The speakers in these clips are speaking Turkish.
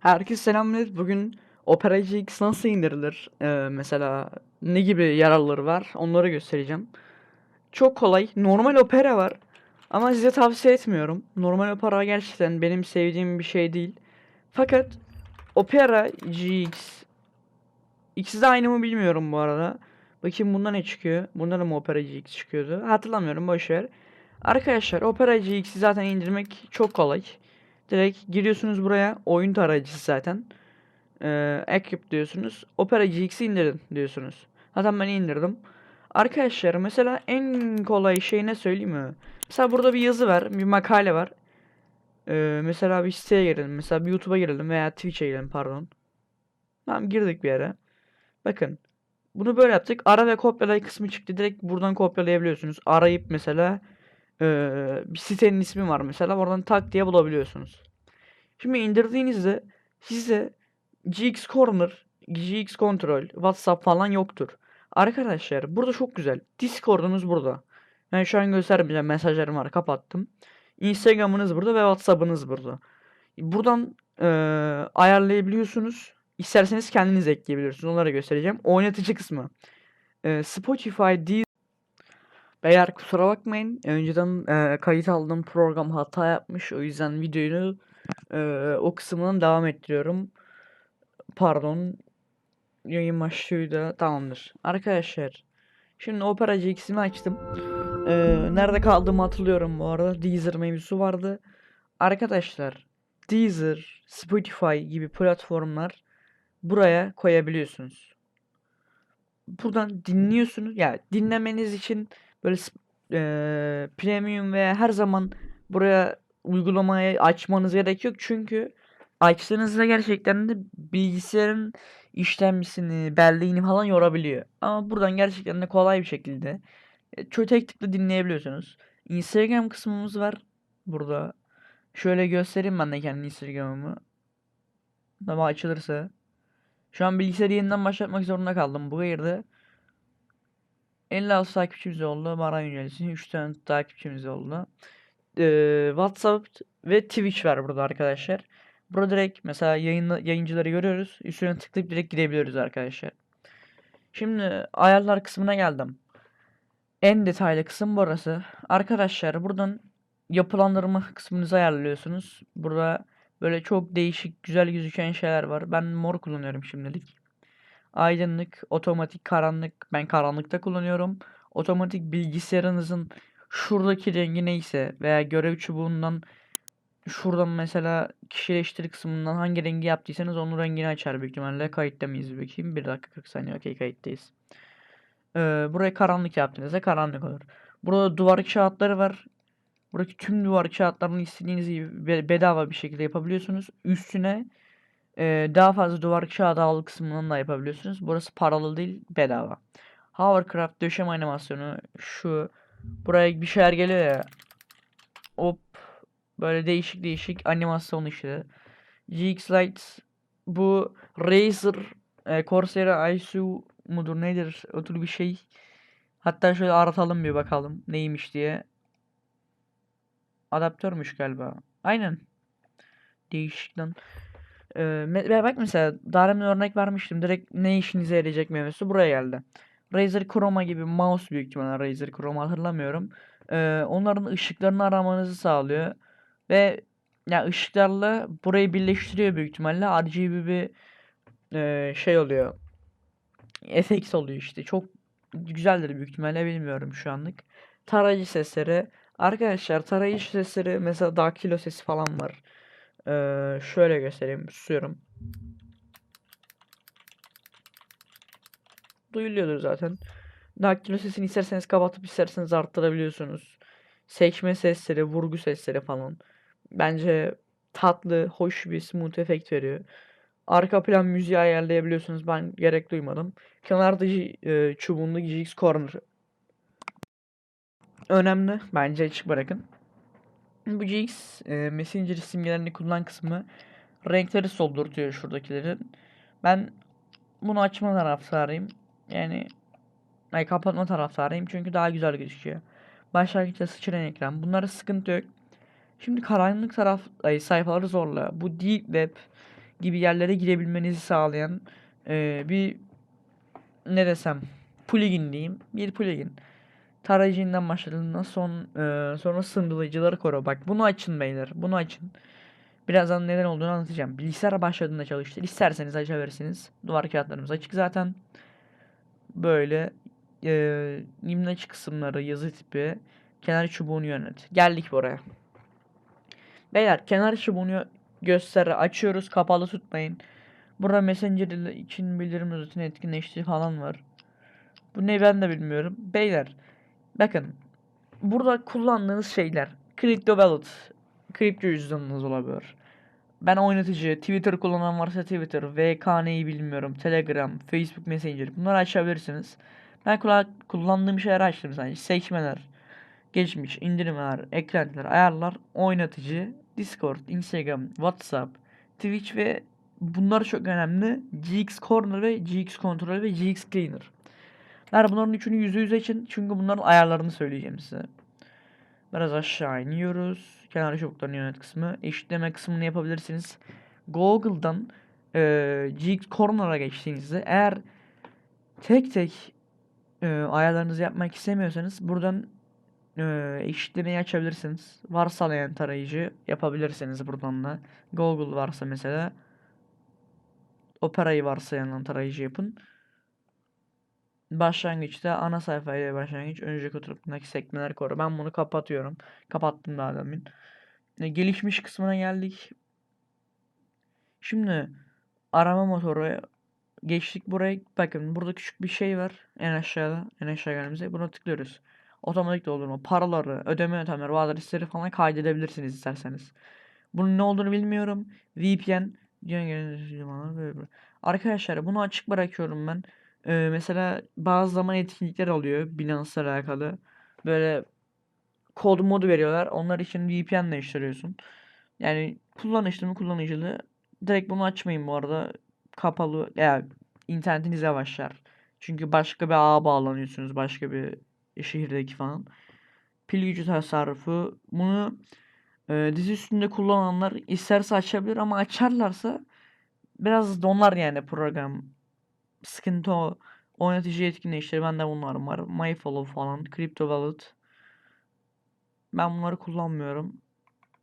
Herkese selamlar. Bugün Opera GX nasıl indirilir? Ee, mesela ne gibi yararları var? Onları göstereceğim. Çok kolay. Normal Opera var. Ama size tavsiye etmiyorum. Normal Opera gerçekten benim sevdiğim bir şey değil. Fakat Opera GX İkisi de aynı mı bilmiyorum bu arada. Bakayım bunda ne çıkıyor? Bunda da mı Opera GX çıkıyordu? Hatırlamıyorum boş ver. Arkadaşlar Opera GX'i zaten indirmek çok kolay. Direkt giriyorsunuz buraya. Oyun tarayıcısı zaten. Ee, diyorsunuz. Opera GX'i indirin diyorsunuz. Zaten ben indirdim. Arkadaşlar mesela en kolay şey ne söyleyeyim mi? Mesela burada bir yazı var. Bir makale var. Ee, mesela bir siteye girelim. Mesela bir YouTube'a girelim veya Twitch'e girelim pardon. Tamam girdik bir yere. Bakın. Bunu böyle yaptık. Ara ve kopyalay kısmı çıktı. Direkt buradan kopyalayabiliyorsunuz. Arayıp mesela eee, bir sitenin ismi var mesela. Oradan tak diye bulabiliyorsunuz. Şimdi indirdiğinizde size GX Corner, GX Control, WhatsApp falan yoktur. Arkadaşlar burada çok güzel. Discord'unuz burada. Ben şu an göstermeyeceğim. Mesajlarım var. Kapattım. Instagram'ınız burada ve WhatsApp'ınız burada. Buradan eee, ayarlayabiliyorsunuz. İsterseniz kendiniz ekleyebilirsiniz. Onları göstereceğim. Oynatıcı kısmı. Ee, Spotify, Deezer. Beyler kusura bakmayın. Önceden e, kayıt aldığım program hata yapmış. O yüzden videoyu e, o kısmından devam ettiriyorum. Pardon. Yayın başlıyor da tamamdır. Arkadaşlar. Şimdi Opera GX'imi açtım. Ee, nerede kaldığımı hatırlıyorum bu arada. Deezer mevzusu vardı. Arkadaşlar. Deezer, Spotify gibi platformlar buraya koyabiliyorsunuz. Buradan dinliyorsunuz. Ya dinlemeniz için böyle eee, premium veya her zaman buraya uygulamayı açmanız gerek yok. Çünkü açtığınızda gerçekten de bilgisayarın işlemcisini, belleğini falan yorabiliyor. Ama buradan gerçekten de kolay bir şekilde e, çok tek tıkla dinleyebiliyorsunuz. Instagram kısmımız var burada. Şöyle göstereyim ben de kendi Instagram'ımı. Ama açılırsa. Şu an bilgisayarı yeniden başlatmak zorunda kaldım. Bu girdi. 56 takipçimiz oldu. Bana yönelsin. 3 tane takipçimiz oldu. Ee, WhatsApp ve Twitch var burada arkadaşlar. Burada direkt mesela yayın, yayıncıları görüyoruz. Üstüne tıklayıp direkt gidebiliyoruz arkadaşlar. Şimdi ayarlar kısmına geldim. En detaylı kısım burası. Arkadaşlar buradan yapılandırma kısmınızı ayarlıyorsunuz. Burada böyle çok değişik güzel gözüken şeyler var. Ben mor kullanıyorum şimdilik. Aydınlık, otomatik, karanlık. Ben karanlıkta kullanıyorum. Otomatik bilgisayarınızın şuradaki rengi neyse veya görev çubuğundan şuradan mesela kişileştir kısmından hangi rengi yaptıysanız onun rengini açar büyük ihtimalle. Kayıtta mıyız bakayım. 1 dakika 40 saniye. Okey kayıttayız. Ee, buraya karanlık yaptığınızda karanlık olur. Burada duvar kağıtları var. Buradaki tüm duvar kağıtlarını istediğiniz gibi be- bedava bir şekilde yapabiliyorsunuz. Üstüne e, daha fazla duvar kağıdı al kısmından da yapabiliyorsunuz. Burası paralı değil, bedava. Hovercraft döşeme animasyonu şu. Buraya bir şeyler geliyor ya. Hop. Böyle değişik değişik animasyon işte. GX Lights bu Razer e, Corsair ISU mudur nedir? O bir şey. Hatta şöyle aratalım bir bakalım neymiş diye. Adaptörmüş galiba. Aynen. Değişik lan. Ee, bak mesela daha demin örnek vermiştim. Direkt ne işinize yarayacak mevzusu buraya geldi. Razer Chroma gibi mouse büyük ihtimalle Razer Chroma hatırlamıyorum. Ee, onların ışıklarını aramanızı sağlıyor. Ve ya ışıklarla burayı birleştiriyor büyük ihtimalle. RGB bir e, şey oluyor. FX oluyor işte. Çok güzeldir büyük ihtimalle bilmiyorum şu anlık. Tarayıcı sesleri. Arkadaşlar tarayıcı sesleri mesela daktilo sesi falan var. Ee, şöyle göstereyim. Susuyorum. Duyuluyordur zaten. Daktilo sesini isterseniz kapatıp isterseniz arttırabiliyorsunuz. Sekme sesleri, vurgu sesleri falan. Bence tatlı, hoş bir smooth efekt veriyor. Arka plan müziği ayarlayabiliyorsunuz. Ben gerek duymadım. Kenarda e, çubuğunda GX Corner önemli. Bence açık bırakın. Bu GX e, Messenger simgelerini kullan kısmı renkleri soldurtuyor şuradakilerin. Ben bunu açma taraftarıyım. Yani ay kapatma taraftarıyım çünkü daha güzel gözüküyor. Başlangıçta sıçrayan ekran. Bunlara sıkıntı yok. Şimdi karanlık taraf ay, sayfaları zorla. Bu Deep Web gibi yerlere girebilmenizi sağlayan e, bir ne desem plugin diyeyim. Bir plugin. Tarayıcından başladığında son e, sonra sınırlayıcıları koru. Bak bunu açın beyler. Bunu açın. Birazdan neden olduğunu anlatacağım. Bilgisayar başladığında çalıştır. İsterseniz açabilirsiniz. Duvar kağıtlarımız açık zaten. Böyle e, imleç kısımları, yazı tipi, kenar çubuğunu yönet. Geldik buraya. Beyler kenar çubuğunu göster açıyoruz. Kapalı tutmayın. Burada Messenger için bildirim özetini etkinleştiği falan var. Bu ne ben de bilmiyorum. Beyler bakın burada kullandığınız şeyler Crypto Wallet, kripto cüzdanınız olabilir. Ben oynatıcı, Twitter kullanan varsa Twitter, VKN'yi bilmiyorum, Telegram, Facebook Messenger bunları açabilirsiniz. Ben kullandığım şeyleri açtım sadece. Seçmeler, geçmiş, indirimler, eklentiler, ayarlar, oynatıcı, Discord, Instagram, WhatsApp, Twitch ve bunlar çok önemli. GX Corner ve GX Control ve GX Cleaner. Ben bunların üçünü yüzde yüz için çünkü bunların ayarlarını söyleyeceğim size. Biraz aşağı iniyoruz. Kenar çubuklarını yönet kısmı. Eşitleme kısmını yapabilirsiniz. Google'dan e, GX Corner'a geçtiğinizde eğer tek tek e, ayarlarınızı yapmak istemiyorsanız buradan e, eşitlemeyi açabilirsiniz. Varsalayan tarayıcı yapabilirsiniz buradan da. Google varsa mesela Opera'yı varsayan tarayıcı yapın. Başlangıçta ana sayfayla başlangıç önceki oturumdaki sekmeler koru. Ben bunu kapatıyorum. Kapattım daha demin. E, gelişmiş kısmına geldik. Şimdi arama motoru geçtik buraya. Bakın burada küçük bir şey var. En aşağıda. En aşağı geldiğimizde. Buna tıklıyoruz. Otomatik doldurma. Paraları, ödeme yöntemleri, bazı adresleri falan kaydedebilirsiniz isterseniz. Bunun ne olduğunu bilmiyorum. VPN. Arkadaşlar bunu açık bırakıyorum ben. Ee, mesela bazı zaman etkinlikler oluyor Binance'la alakalı. Böyle kod modu veriyorlar. Onlar için VPN değiştiriyorsun. Yani kullanışlı mı kullanıcılı. Direkt bunu açmayın bu arada. Kapalı ya internetiniz yavaşlar. Çünkü başka bir ağa bağlanıyorsunuz. Başka bir şehirdeki falan. Pil gücü tasarrufu. Bunu e, dizi üstünde kullananlar isterse açabilir ama açarlarsa biraz donar yani program. Sıkıntı o. Oynatıcı etkinleştir. Bende bunlar var. MyFollow falan. Crypto Wallet. Ben bunları kullanmıyorum.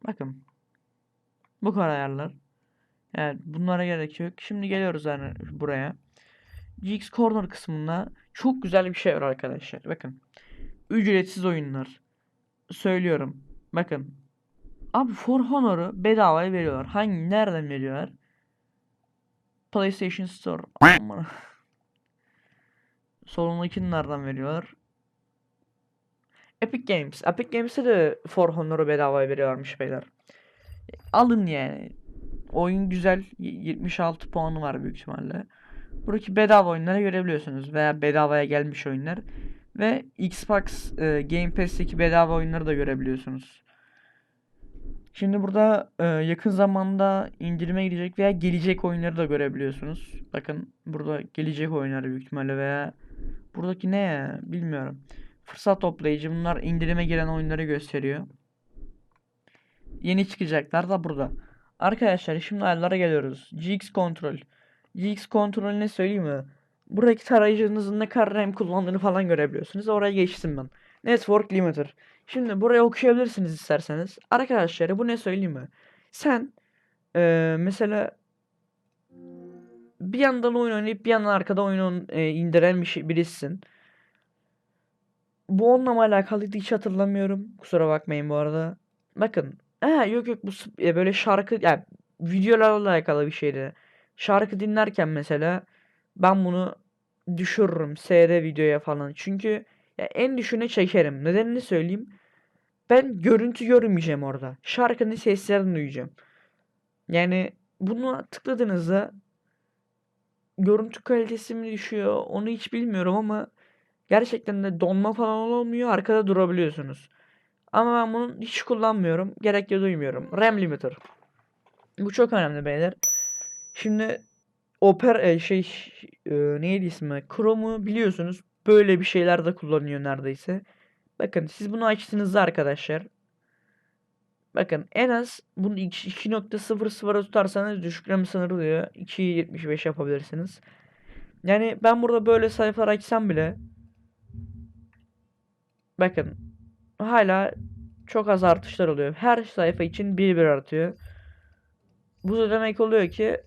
Bakın. Bu kadar ayarlar. Yani bunlara gerek yok. Şimdi geliyoruz yani buraya. GX Corner kısmında çok güzel bir şey var arkadaşlar. Bakın. Ücretsiz oyunlar. Söylüyorum. Bakın. Abi For Honor'u bedavaya veriyorlar. Hangi nereden veriyorlar? PlayStation Store. Aman. Solundakini nereden veriyorlar? Epic Games. Epic Games'e de For Honor'u bedavaya veriyorlarmış beyler. Alın yani. Oyun güzel. Y- 76 puanı var büyük ihtimalle. Buradaki bedava oyunları görebiliyorsunuz. Veya bedavaya gelmiş oyunlar. Ve Xbox e, Game Pass'teki bedava oyunları da görebiliyorsunuz. Şimdi burada e, yakın zamanda indirime girecek veya gelecek oyunları da görebiliyorsunuz. Bakın burada gelecek oyunları büyük ihtimalle veya buradaki ne ya bilmiyorum. Fırsat toplayıcı bunlar indirime giren oyunları gösteriyor. Yeni çıkacaklar da burada. Arkadaşlar şimdi ayarlara geliyoruz. GX Control. GX Control ne söyleyeyim mi? Buradaki tarayıcınızın ne kadar RAM kullandığını falan görebiliyorsunuz. Oraya geçtim ben. Network Limiter. Şimdi buraya okuyabilirsiniz isterseniz. Arkadaşlar bu ne söyleyeyim mi? Sen eee, mesela bir yandan oyun oynayıp bir yandan arkada oyunu e, indiren bir şey, birisin. Bu onunla mı alakalıydı hiç hatırlamıyorum. Kusura bakmayın bu arada. Bakın. Ha, yok yok bu e, böyle şarkı yani videolarla alakalı bir şeydi. Şarkı dinlerken mesela ben bunu düşürürüm SD videoya falan. Çünkü ya en düşüğüne çekerim. Nedenini söyleyeyim. Ben görüntü görmeyeceğim orada. Şarkının seslerini duyacağım. Yani bunu tıkladığınızda görüntü kalitesi mi düşüyor onu hiç bilmiyorum ama gerçekten de donma falan olmuyor. Arkada durabiliyorsunuz. Ama ben bunu hiç kullanmıyorum. Gerek de duymuyorum. RAM limiter. Bu çok önemli beyler. Şimdi Opera e, şey e, neydi ismi? Chrome'u biliyorsunuz. Böyle bir şeyler de kullanıyor neredeyse. Bakın siz bunu açtığınızda arkadaşlar Bakın en az bunu 2.00'a tutarsanız düşükleme sınırı diyor. 2.75 yapabilirsiniz. Yani ben burada böyle sayfalar açsam bile bakın hala çok az artışlar oluyor. Her sayfa için bir bir artıyor. Bu da demek oluyor ki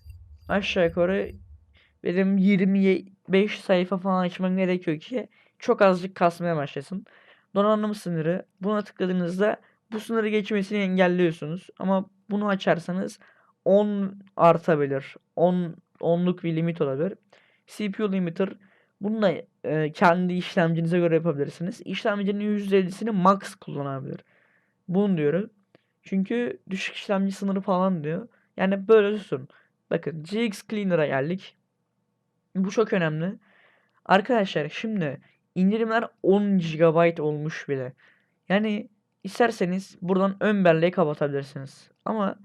aşağı yukarı benim 25 sayfa falan açmam gerekiyor ki çok azıcık kasmaya başlasın. Donanım sınırı buna tıkladığınızda bu sınırı geçmesini engelliyorsunuz. Ama bunu açarsanız 10 artabilir. 10 onluk bir limit olabilir. CPU limiter bununla e, kendi işlemcinize göre yapabilirsiniz. İşlemcinin %50'sini max kullanabilir. Bunu diyorum. Çünkü düşük işlemci sınırı falan diyor. Yani böyle tutun. Bakın GX Cleaner'a geldik. Bu çok önemli. Arkadaşlar şimdi indirimler 10 GB olmuş bile. Yani isterseniz buradan ön belleği kapatabilirsiniz. Ama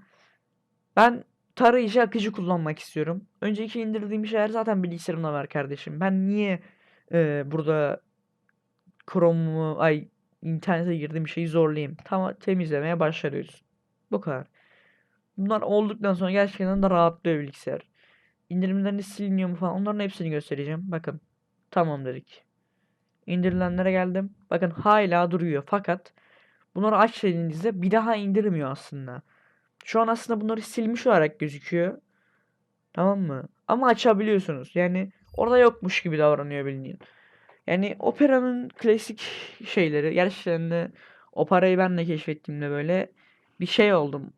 ben tarayıcı akıcı kullanmak istiyorum. Önceki indirdiğim şeyler zaten bilgisayarımda var kardeşim. Ben niye e, burada Chrome'u ay internete girdiğim şeyi zorlayayım. Tamam temizlemeye başlıyoruz. Bu kadar. Bunlar olduktan sonra gerçekten de rahatlıyor bilgisayar. İndirimlerini siliniyor mu falan onların hepsini göstereceğim. Bakın. Tamam dedik. İndirilenlere geldim. Bakın hala duruyor. Fakat bunları aç dediğinizde bir daha indirmiyor aslında. Şu an aslında bunları silmiş olarak gözüküyor. Tamam mı? Ama açabiliyorsunuz. Yani orada yokmuş gibi davranıyor bildiğin. Yani Opera'nın klasik şeyleri gerçekten de Opera'yı ben de keşfettiğimde böyle bir şey oldum.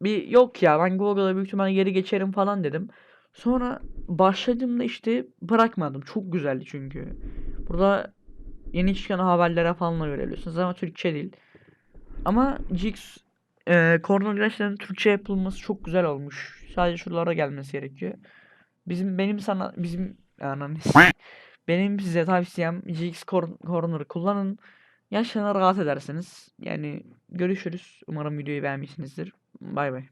Bir yok ya ben Google'a büyük ihtimalle geri geçerim falan dedim. Sonra başladığımda işte bırakmadım. Çok güzeldi çünkü. Burada yeni çıkan haberlere falan görebiliyorsunuz ama Türkçe değil. Ama GX e, Corner gerçekten Türkçe yapılması çok güzel olmuş. Sadece şuralara gelmesi gerekiyor. Bizim benim sana bizim yani benim size tavsiyem GX Cor- Corner'ı kullanın. Gerçekten rahat edersiniz. Yani görüşürüz. Umarım videoyu beğenmişsinizdir. Bay bay.